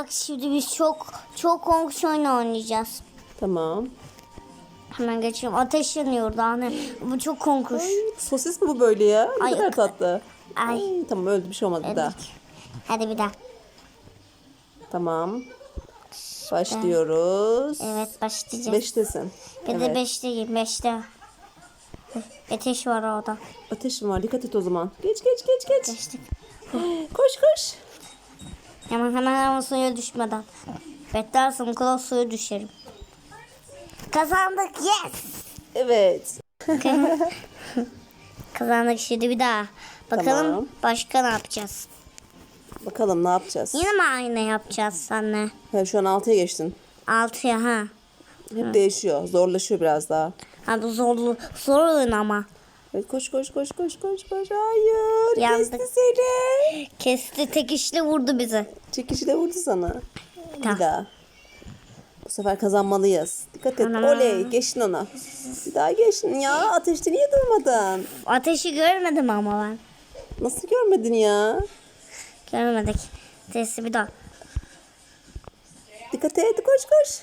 bak şimdi biz çok çok oyun oynayacağız. Tamam. Hemen geçiyorum. Ateş yanıyor daha ne? Bu çok. Ay, sosis mi bu böyle ya? Ne Ay, kadar tatlı. Ay. Ay, tamam öldü bir şey olmadı bir daha. Hadi. Bir daha. Tamam. Başlıyoruz. Evet başlayacağız. Beştesin. bir de Evet. beşteyim. Beşte. Ateş var orada. Ateşim var dikkat et o zaman. Geç geç geç geç. Geçtik. Koş koş. Hemen hemen hemen suya düşmeden. Beklersem kulağa suya düşerim. Kazandık yes. Evet. Kazandık şimdi bir daha. Bakalım Tamam. başka ne yapacağız? Bakalım ne yapacağız? Yine mi aynı yapacağız senle? Ha, şu an 6'ya geçtin. Altıya ha. Hep değişiyor. Zorlaşıyor biraz daha. Ha bu zorlu, zor oyun ama. Koş koş koş koş koş koş. Hayır. Yandık. Kesti seni. Kesti tek işle vurdu bizi. Çekişi de vurdu sana. Bir daha. Bu sefer kazanmalıyız. Dikkat et. Ana. Oley. Geçtin ona. Bir daha geçtin ya. Ateşte niye durmadın? Ateşi görmedim ama ben. Nasıl görmedin ya? Görmedik. Testi bir daha. Dikkat et. Koş koş.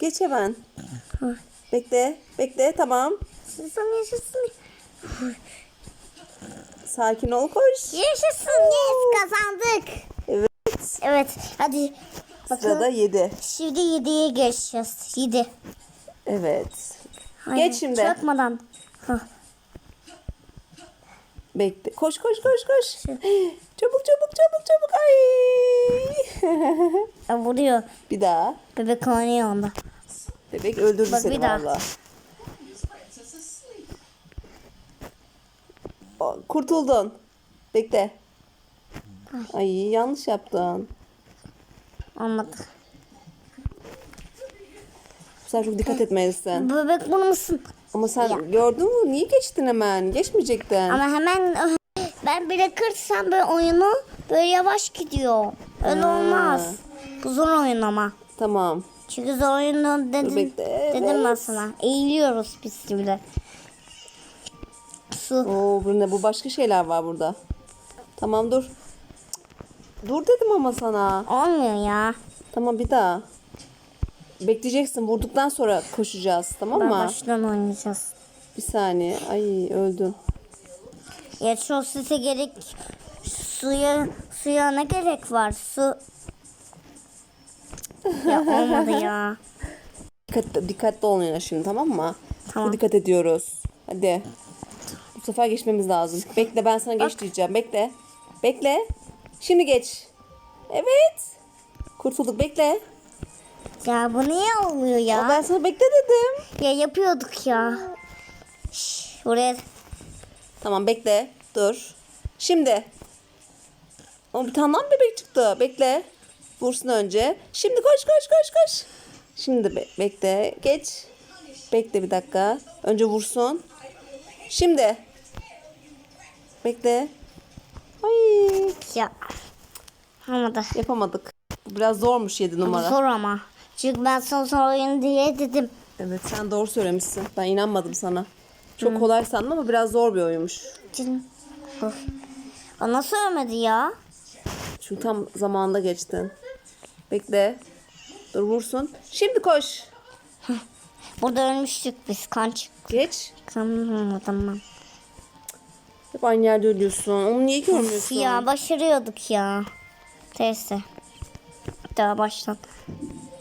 Geç hemen. Bekle. Bekle. Tamam. Yaşasın yaşasın. Sakin ol. Koş. Yaşasın yes kazandık. Evet. Evet hadi. Sırada Bakalım. 7. Şimdi 7'ye geçeceğiz. 7. Evet. Geç şimdi. Çakmadan. Hah. Bekle. Koş koş koş koş. Çabuk çabuk çabuk çabuk. Ay. Ya vuruyor. bir daha. Bebek oynuyor onda. Bebek öldürdü Bak, seni bir daha. valla. Kurtuldun. Bekle. Ay yanlış yaptın. Bu sefer çok dikkat etmelisin. Bebek bunu musun? Ama sen Ya. gördün mü? Niye geçtin hemen? Geçmeyecektin. Ama hemen ben bırakırsam böyle oyunu böyle yavaş gidiyor. Öyle Ha. olmaz. Bu zor oyun ama. Tamam. Çünkü zor oyunu dedim, bekle, dedim ben evet. sana. Eğiliyoruz biz şimdi. Su. Oo bu ne? Bu başka şeyler var burada. Tamam dur. Dur dedim ama sana. Olmuyor ya. Tamam bir daha. Bekleyeceksin. Vurduktan sonra koşacağız. Tamam Ben mı? baştan oynayacağız. Bir saniye. Ay öldün. Ya şu sese gerek suya suya ne gerek var? Su ya olmadı ya. Dikkat, dikkatli olun şimdi tamam mı? Tamam. Çok dikkat ediyoruz. Hadi. Bu sefer geçmemiz lazım. Bekle ben sana geç diyeceğim. Bekle. Bekle. Şimdi geç. Evet. Kurtulduk bekle. Ya bu niye olmuyor ya? ben sana bekle dedim. Ya yapıyorduk ya. Şş, buraya Tamam bekle. Dur. Şimdi. O bir tane daha mı bebek çıktı. Bekle. Vursun önce. Şimdi koş koş koş koş. Şimdi be- bekle. Geç. Bekle bir dakika. Önce vursun. Şimdi. Bekle. Ay ya. Yapamadık. Bu biraz zormuş 7 numara. Zor ama. Çünkü ben son son oyun diye dedim. Evet sen doğru söylemişsin. Ben inanmadım sana. Çok kolay sandım ama biraz zor bir oyunmuş. Nasıl ölmedi ya? Çünkü tam zamanında geçtin. Bekle. Dur vursun. Şimdi koş. Burada ölmüştük biz kanç. Geç. Tamam tamam. Hep aynı yerde ölüyorsun. Onu niye görmüyorsun? Ya başarıyorduk ya. Neyse. Daha baştan.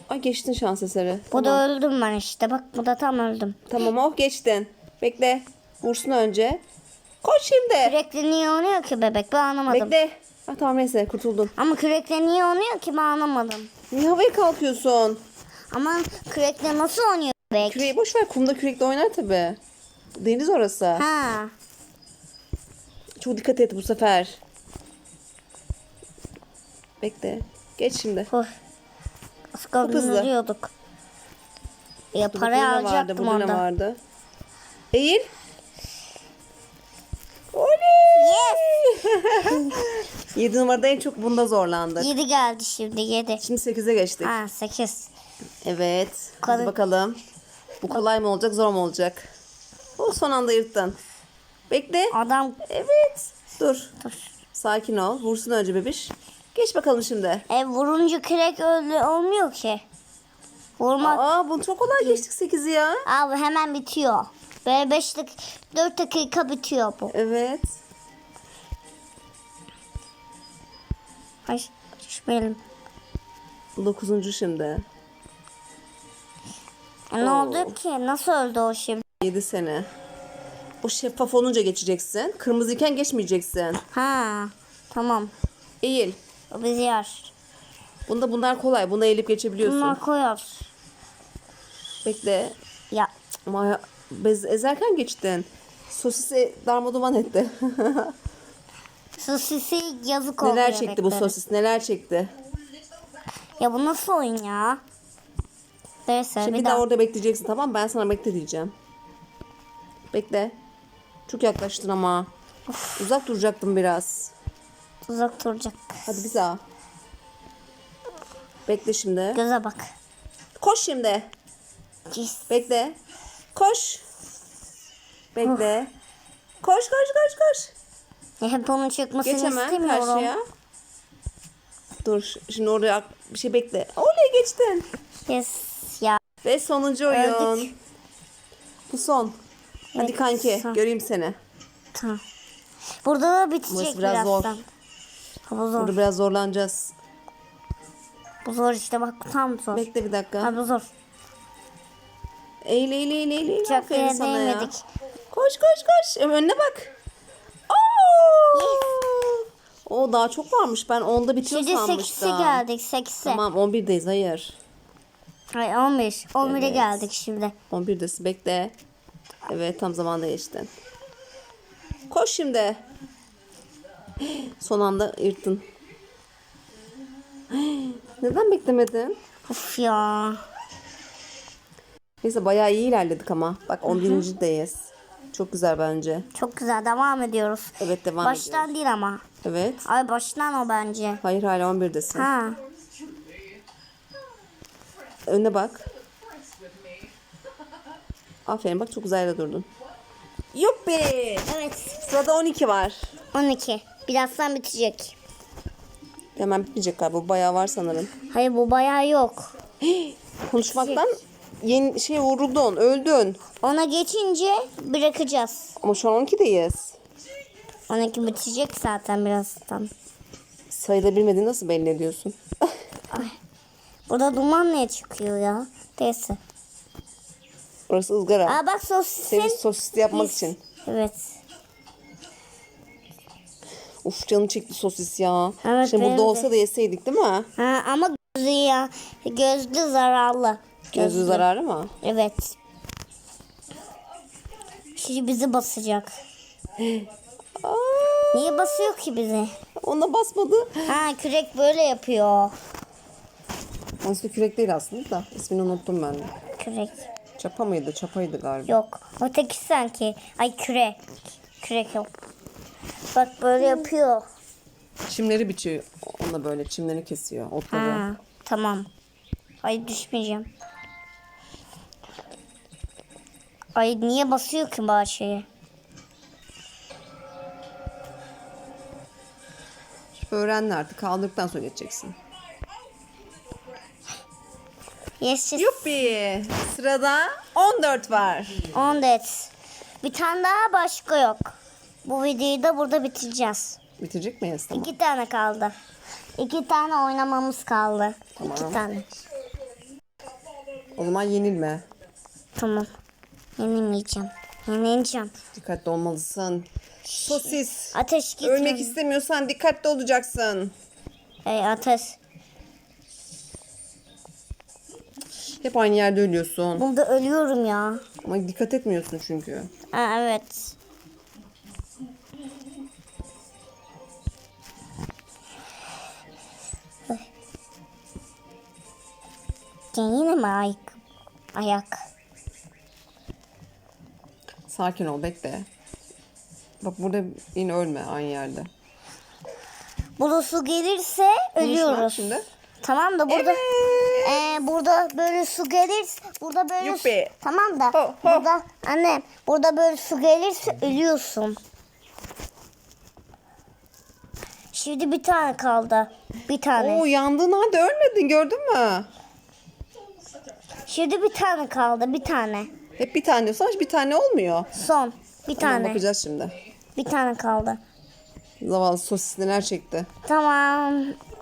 Ay geçtin şans eseri. Bu da öldüm ben işte. Bak bu da tam öldüm. Tamam oh geçtin. Bekle. Vursun önce. Koş şimdi. Kürekle niye oynuyor ki bebek? Ben anlamadım. Bekle. Ah tamam neyse kurtuldun. Ama kürekle niye oynuyor ki ben anlamadım. Niye havaya kalkıyorsun? Ama kürekle nasıl oynuyor bebek? Küreği boş ver. Kumda kürekle oynar tabi. Deniz orası. Ha. Çok dikkat et bu sefer. Bekle. Geç şimdi. Kaldı hızlı. ölüyorduk. Ya Dur parayı ne vardı, alacaktım burada orada. vardı? Eğil. Oley! Yes. 7 numarada en çok bunda zorlandık. 7 geldi şimdi 7. Şimdi 8'e geçtik. Ha 8. Evet. Hadi Kolay. bakalım. Bu kolay mı olacak, zor mu olacak? O son anda yırttın. Bekle. Adam Evet. Dur. dur. Sakin ol. Vursun önce bebiş. Geç bakalım şimdi. E vurunca kürek öyle olmuyor ki. Vurmak Aa bunu çok kolay geçtik 8'i ya. abi hemen bitiyor. Böyle 5 dakika 4 dakika bitiyor bu. Evet. Ay düşmeyelim. 9. şimdi. E, ne Oo. oldu ki? Nasıl öldü o şimdi? 7 sene. O şeffaf olunca geçeceksin. Kırmızıyken geçmeyeceksin. Ha tamam. Eğil. O bizi yer. Bunda bunlar kolay. Bunda eğilip geçebiliyorsun. Bunlar koyar. Bekle. Ya Ama ya- bez ezerken geçtin. Sosisi darmaduman etti. sosisi yazık oldu. neler çekti bu bebeklere. sosis? Neler çekti? Ya bu nasıl oyun ya? Neyse Şimdi bir daha daha. orada bekleyeceksin tamam mı? Ben sana bekle diyeceğim. Bekle. Çok yaklaştın ama. Uzak duracaktım biraz. Uzak duracak. Hadi bir daha. Bekle şimdi. Göze bak. Koş şimdi. Cis. Bekle. Koş. Bekle. Koş koş koş koş. Ya hep onun çıkmasını Geç hemen istemiyorum. karşıya. Dur şimdi oraya bir şey bekle. Oley geçtin. Yes. Ya. Ve sonuncu oyun. Öldük. Bu son. Hadi kanki son. göreyim seni. Tamam. Burada da bitecek Burası biraz zor. birazdan. Ha, bu zor. Burada biraz zorlanacağız. Bu zor işte bak tam zor. Bekle bir dakika. Ha bu zor. Eğil eğil eğil eğil. eğil. Çok Aferin iyi sana ya. değmedik. Koş koş koş. Önüne bak. Oo! O daha çok varmış. Ben 10'da bitiyor Şimdi sanmıştım. 8'e geldik 8'e. Tamam 11'deyiz. Hayır. Hayır 11. 11'e Evet. geldik şimdi. 11'desin. Bekle. Evet tam zamanda geçtin. Koş şimdi. Son anda yırttın. Neden beklemedin? Of ya. Neyse bayağı iyi ilerledik ama. Bak 11.deyiz. Çok güzel bence. Çok güzel devam ediyoruz. Evet devam Baştan ediyoruz. değil ama. Evet. Ay baştan o bence. Hayır hala 11'desin. Ha. Önüne bak. Aferin bak çok güzel de durdun. Yuppi. Evet. Sırada 12 var. 12. Birazdan bitecek. Hemen bitmeyecek galiba. Bu bayağı var sanırım. Hayır bu bayağı yok. Konuşmaktan yeni şey vuruldun, öldün. Ona geçince bırakacağız. Ama şu an 12'deyiz. 12 bitecek zaten birazdan. Sayıda bilmediğini nasıl belli ediyorsun? Burada duman ne çıkıyor ya? Neyse. Orası ızgara. Aa bak sosisin. sosisli yapmak için. Evet. Uf canım çekti sosis ya. Evet, Şimdi burada de. olsa da yeseydik değil mi? Ha, ama gözü ya. Gözlü zararlı. Gözü zararı mı? Evet. Şimdi bizi basacak. Aa, Niye basıyor ki bizi? ona basmadı. Ha kürek böyle yapıyor. Aslında kürek değil aslında da. İsmini unuttum ben de. Kürek. Çapa mıydı? Çapaydı galiba. Yok. Öteki sanki. Ay kürek. Kürek yok. Bak böyle yapıyor. Çimleri biçiyor. Onunla böyle çimleri kesiyor. Otları. Ha, tamam. Ay düşmeyeceğim. Ay niye basıyor ki bahçeye? Öğrendin artık. Kaldırdıktan sonra geçeceksin. Yes. Yuppi. Sırada 14 var. 14. Bir tane daha başka yok. Bu videoyu da burada bitireceğiz. Bitirecek miyiz? Tamam. İki tane kaldı. İki tane oynamamız kaldı. Tamam. İki tane. O zaman yenilme. Tamam. Yenilmeyeceğim. Yenileceğim. Dikkatli olmalısın. Sosis. Ateş gitme. Ölmek istemiyorsan dikkatli olacaksın. Ey ateş. Hep aynı yerde ölüyorsun. Bunda ölüyorum ya. Ama dikkat etmiyorsun çünkü. Ha, evet. Yine mi ayak? Ayak. Sakin ol bekle. Bak burada yine ölme aynı yerde. Burada su gelirse ölüyoruz. şimdi. Tamam da burada Evet. Ee, burada böyle su gelirse burada böyle su- Yuppi. tamam da Ho, ho. burada anne burada böyle su gelirse ölüyorsun. Şimdi bir tane kaldı. Bir tane. Oo yandığın halde ölmedin gördün mü? Şimdi bir tane kaldı. Bir tane. Hep bir tane diyorsan bir tane olmuyor. Son. Bir Tamam, tane. bakacağız şimdi. Bir tane kaldı. Zavallı sosis neler çekti. Tamam.